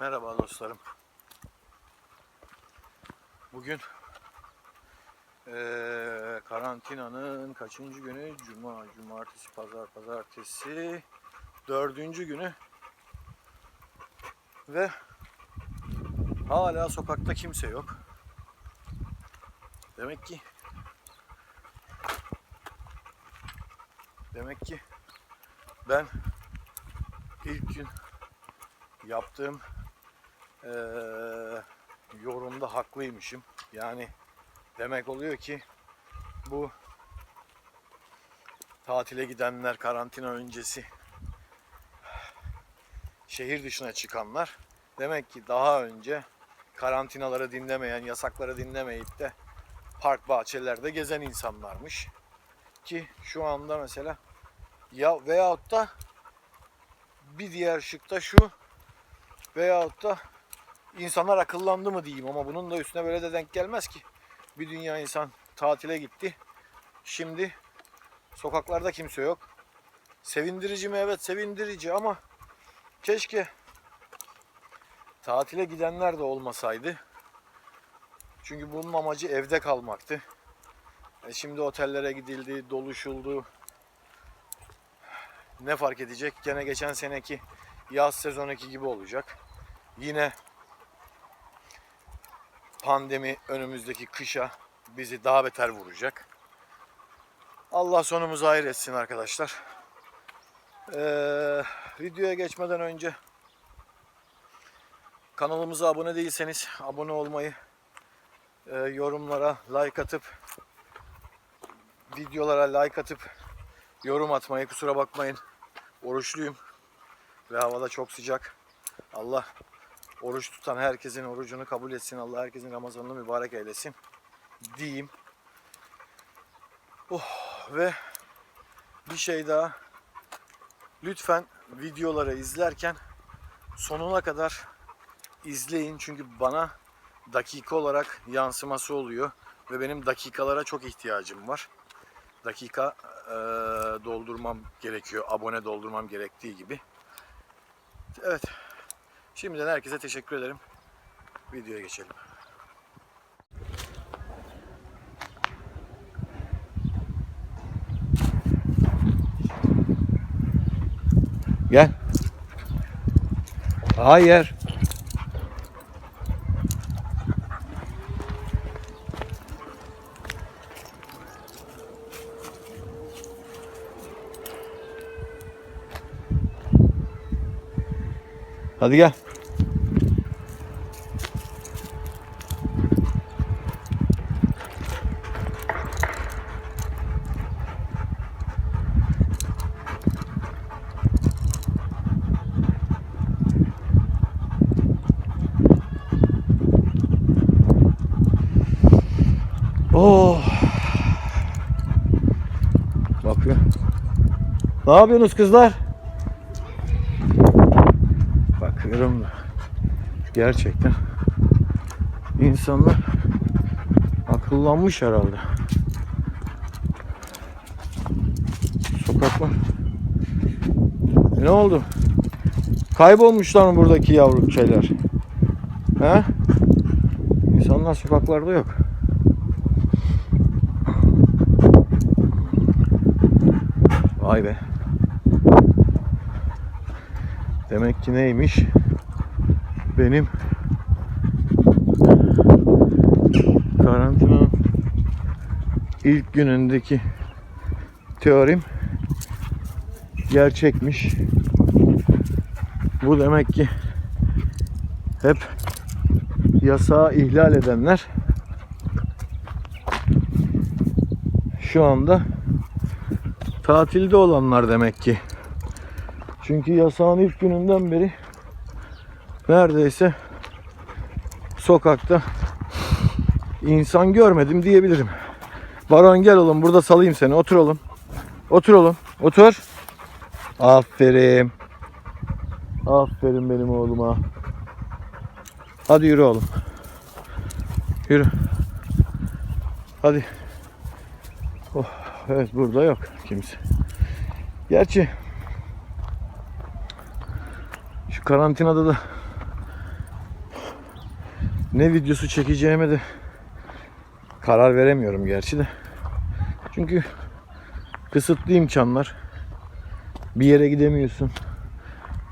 Merhaba dostlarım. Bugün eee, karantinanın kaçıncı günü? Cuma, cumartesi, pazar, pazartesi. Dördüncü günü. Ve hala sokakta kimse yok. Demek ki Demek ki ben ilk gün yaptığım eee, yorumda haklıymışım. Yani demek oluyor ki bu tatile gidenler karantina öncesi şehir dışına çıkanlar demek ki daha önce karantinaları dinlemeyen, yasakları dinlemeyip de park bahçelerde gezen insanlarmış. Ki şu anda mesela ya veyahut da bir diğer şıkta şu veyahut da insanlar akıllandı mı diyeyim ama bunun da üstüne böyle de denk gelmez ki. Bir dünya insan tatile gitti. Şimdi sokaklarda kimse yok. Sevindirici mi? Evet sevindirici ama keşke tatile gidenler de olmasaydı. Çünkü bunun amacı evde kalmaktı. E şimdi otellere gidildi, doluşuldu. Ne fark edecek? Gene geçen seneki yaz sezonaki gibi olacak. Yine pandemi önümüzdeki kışa bizi daha beter vuracak. Allah sonumuzu hayır etsin arkadaşlar. Ee, videoya geçmeden önce kanalımıza abone değilseniz abone olmayı, e, yorumlara like atıp videolara like atıp yorum atmayı kusura bakmayın. Oruçluyum ve havada çok sıcak. Allah oruç tutan herkesin orucunu kabul etsin. Allah herkesin Ramazanını mübarek eylesin. Diyeyim. Oh, ve bir şey daha. Lütfen videoları izlerken sonuna kadar izleyin. Çünkü bana dakika olarak yansıması oluyor. Ve benim dakikalara çok ihtiyacım var. Dakika eee, doldurmam gerekiyor. Abone doldurmam gerektiği gibi. Evet. Şimdiden herkese teşekkür ederim. Videoya geçelim. Gel. Hayır. Hadi gel. Oh. Bakıyor. Ne yapıyorsunuz kızlar? Bakıyorum da gerçekten insanlar akıllanmış herhalde. Sokaklar. Ne oldu? Kaybolmuşlar mı buradaki yavru şeyler? He? İnsanlar sokaklarda yok. Vay be. Demek ki neymiş? Benim karantinanın ilk günündeki teorim gerçekmiş. Bu demek ki hep yasağı ihlal edenler şu anda tatilde olanlar demek ki. Çünkü yasağın ilk gününden beri neredeyse sokakta insan görmedim diyebilirim. Baron gel oğlum burada salayım seni. Otur oğlum. Otur oğlum. Otur. Aferin. Aferin benim oğluma. Hadi yürü oğlum. Yürü. Hadi. Oh, evet burada yok kimse. Gerçi şu karantinada da ne videosu çekeceğime de karar veremiyorum gerçi de. Çünkü kısıtlı imkanlar. Bir yere gidemiyorsun.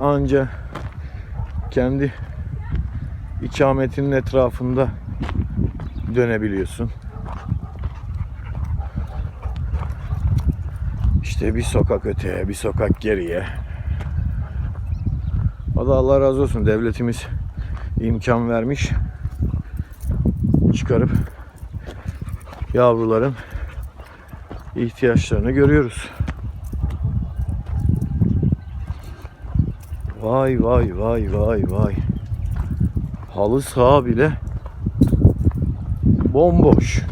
Anca kendi ikametinin etrafında dönebiliyorsun. İşte bir sokak öteye, bir sokak geriye. Da Allah razı olsun devletimiz imkan vermiş. Çıkarıp yavruların ihtiyaçlarını görüyoruz. Vay vay vay vay vay. Halı saha bile bomboş.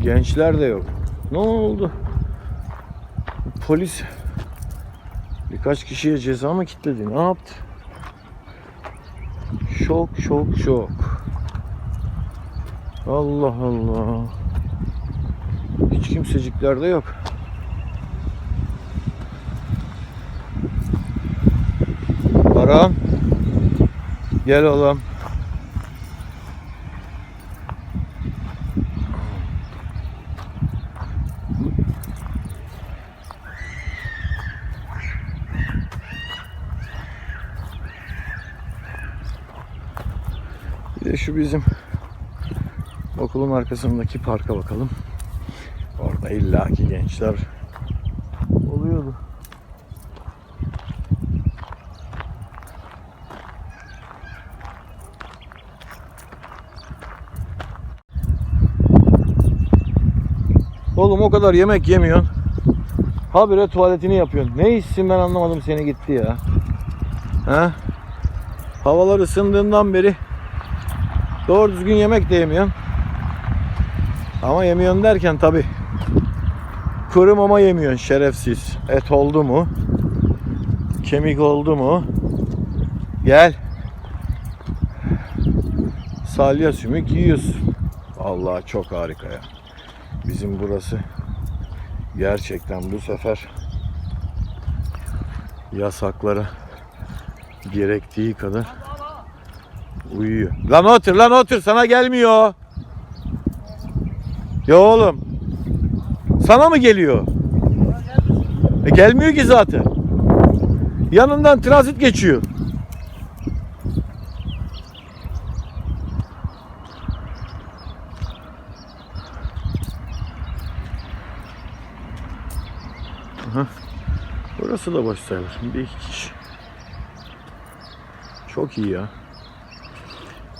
Gençler de yok. Ne oldu? Polis birkaç kişiye ceza mı kilitledi? Ne yaptı? Şok şok şok. Allah Allah. Hiç kimsecikler de yok. Baran. Gel oğlum. Bir de şu bizim okulun arkasındaki parka bakalım. Orada illaki gençler oluyordu. Oğlum o kadar yemek yemiyorsun. Habire tuvaletini yapıyorsun. Ne hissin ben anlamadım seni gitti ya. He? Havalar ısındığından beri doğru düzgün yemek de yemiyorsun. Ama yemiyorsun derken tabi kuru mama yemiyorsun şerefsiz. Et oldu mu? Kemik oldu mu? Gel. Salya sümük yiyorsun. Allah çok harika ya. Bizim burası gerçekten bu sefer yasaklara gerektiği kadar uyuyor. Lan otur lan otur sana gelmiyor. Ya oğlum. Sana mı geliyor? E gelmiyor ki zaten. Yanından transit geçiyor. Burası da boş sayılır. Bir iki kişi. Çok iyi ya.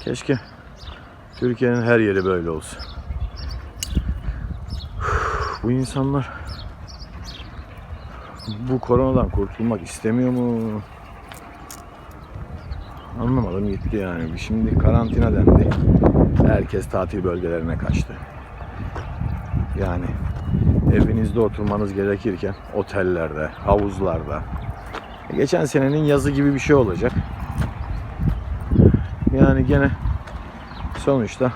Keşke Türkiye'nin her yeri böyle olsa. Bu insanlar bu koronadan kurtulmak istemiyor mu? Anlamadım gitti yani. Şimdi karantina dendi. Herkes tatil bölgelerine kaçtı. Yani evinizde oturmanız gerekirken otellerde, havuzlarda. Geçen senenin yazı gibi bir şey olacak. Yani gene sonuçta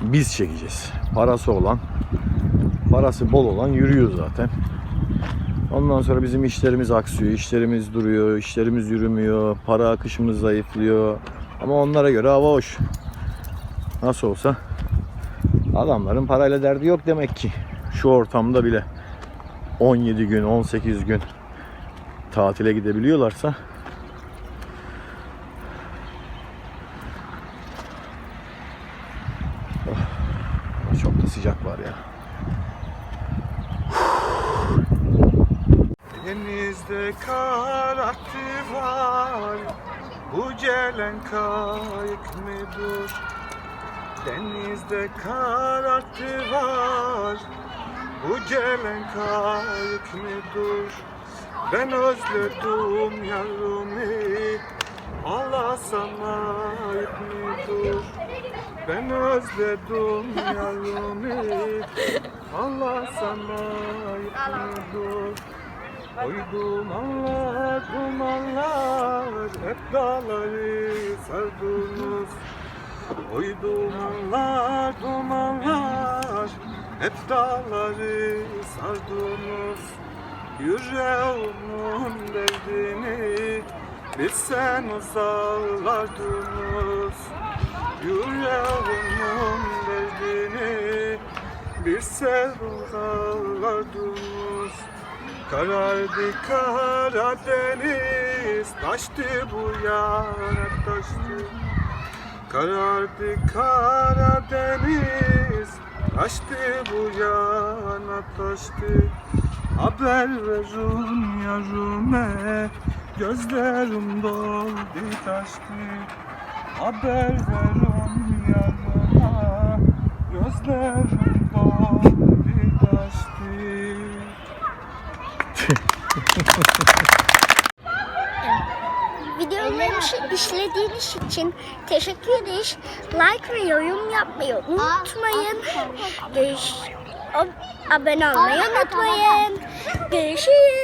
biz çekeceğiz. Parası olan, parası bol olan yürüyor zaten. Ondan sonra bizim işlerimiz aksıyor, işlerimiz duruyor, işlerimiz yürümüyor, para akışımız zayıflıyor. Ama onlara göre hava hoş. Nasıl olsa adamların parayla derdi yok demek ki. Şu ortamda bile 17 gün, 18 gün tatile gidebiliyorlarsa Oh, çok da sıcak var ya. Akti var Bu gelen kayık mıdır? Denizde kar akti var Bu gelen kayık mıdır? Ben özledim yarımı Allah sana ayıp mıdır? Ben özledim yarımı Allah sana ayıp mıdır? Oy dumanlar, dumanlar Hep dağları sardınız. Oy dumanlar, dumanlar Hep dağları sardınız. Yüreğimin derdini Bilsen uzaklardınız Yüreğimin derdini Bilsen uzaklardınız Karardı Karadeniz Taştı bu yana taştı. Karardı Karadeniz Taştı bu yana taştı. Haber verin yarime Gözlerim doldu taştı. Haber verin yarıma Gözlerim doldu taştı Videolarımı izlediğiniz için teşekkür ederiz. Like ve yorum yapmayı unutmayın. Görüş... Abone olmayı unutmayın. Görüşürüz.